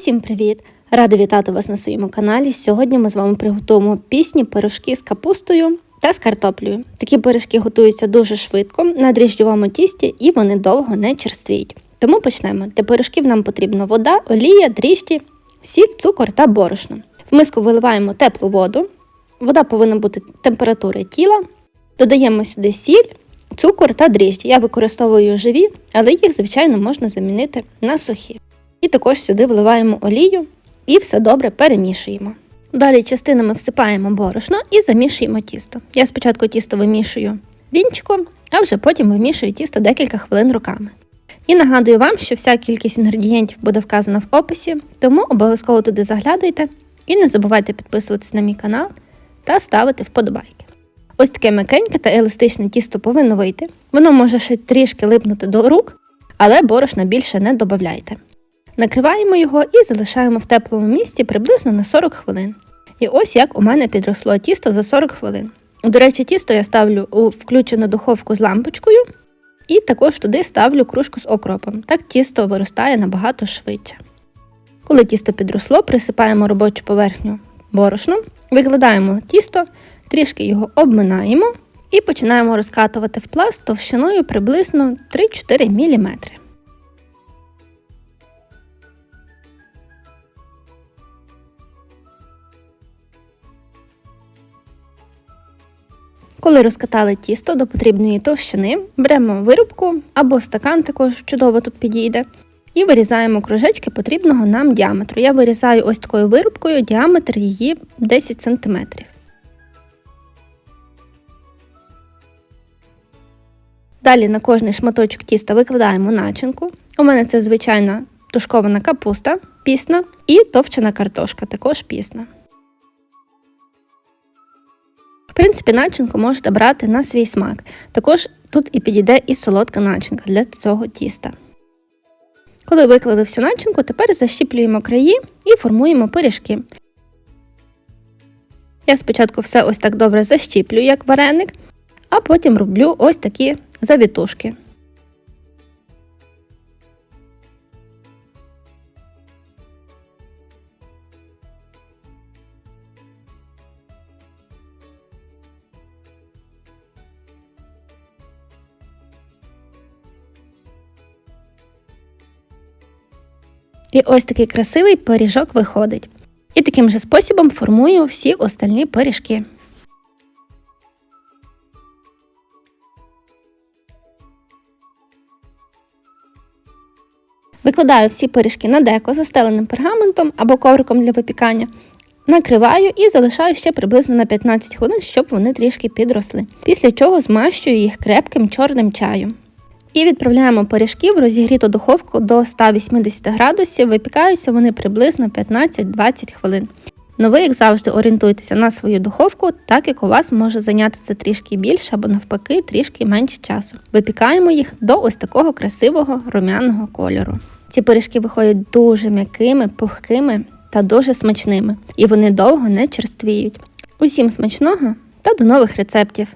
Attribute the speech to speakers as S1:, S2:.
S1: Усім привіт! Рада вітати вас на своєму каналі. Сьогодні ми з вами приготуємо пісні пирожки з капустою та з картоплею. Такі пиріжки готуються дуже швидко на дріжджовому тісті і вони довго не черствіють. Тому почнемо. Для пирожків нам потрібна вода, олія, дріжджі, сіль, цукор та борошно. В миску виливаємо теплу воду. Вода повинна бути температури тіла. Додаємо сюди сіль, цукор та дріжджі. Я використовую живі, але їх, звичайно, можна замінити на сухі. І також сюди вливаємо олію і все добре перемішуємо. Далі частинами всипаємо борошно і замішуємо тісто. Я спочатку тісто вимішую вінчиком, а вже потім вимішую тісто декілька хвилин руками. І нагадую вам, що вся кількість інгредієнтів буде вказана в описі, тому обов'язково туди заглядуйте і не забувайте підписуватися на мій канал та ставити вподобайки. Ось таке м'якеньке та еластичне тісто повинно вийти. Воно може ще трішки липнути до рук, але борошна більше не додавайте. Накриваємо його і залишаємо в теплому місці приблизно на 40 хвилин. І ось як у мене підросло тісто за 40 хвилин. До речі, тісто я ставлю у включену духовку з лампочкою, і також туди ставлю кружку з окропом. Так тісто виростає набагато швидше. Коли тісто підросло, присипаємо робочу поверхню борошном, викладаємо тісто, трішки його обминаємо і починаємо розкатувати в пласт товщиною приблизно 3-4 мм. Коли розкатали тісто до потрібної товщини, беремо вирубку або стакан, також чудово тут підійде, і вирізаємо кружечки потрібного нам діаметру. Я вирізаю ось такою вирубкою, діаметр її 10 см. Далі на кожний шматочок тіста викладаємо начинку. У мене це звичайна тушкована капуста, пісна і товчена картошка, також пісна. Принципі, начинку можете брати на свій смак. Також тут і підійде і солодка начинка для цього тіста. Коли виклали всю начинку, тепер защіплюємо краї і формуємо пиріжки. Я спочатку все ось так добре защіплю, як вареник, а потім роблю ось такі завітушки. І ось такий красивий пиріжок виходить. І таким же способом формую всі остальні пиріжки. Викладаю всі пиріжки на деко застеленим пергаментом або ковриком для випікання. Накриваю і залишаю ще приблизно на 15 хвилин, щоб вони трішки підросли. Після чого змащую їх крепким чорним чаєм. І відправляємо пиріжки в розігріту духовку до 180 градусів, випікаються вони приблизно 15-20 хвилин. Ну ви, як завжди, орієнтуйтеся на свою духовку, так як у вас може зайняти це трішки більше або навпаки трішки менше часу. Випікаємо їх до ось такого красивого румяного кольору. Ці пиріжки виходять дуже м'якими, пухкими та дуже смачними, і вони довго не черствіють. Усім смачного та до нових рецептів!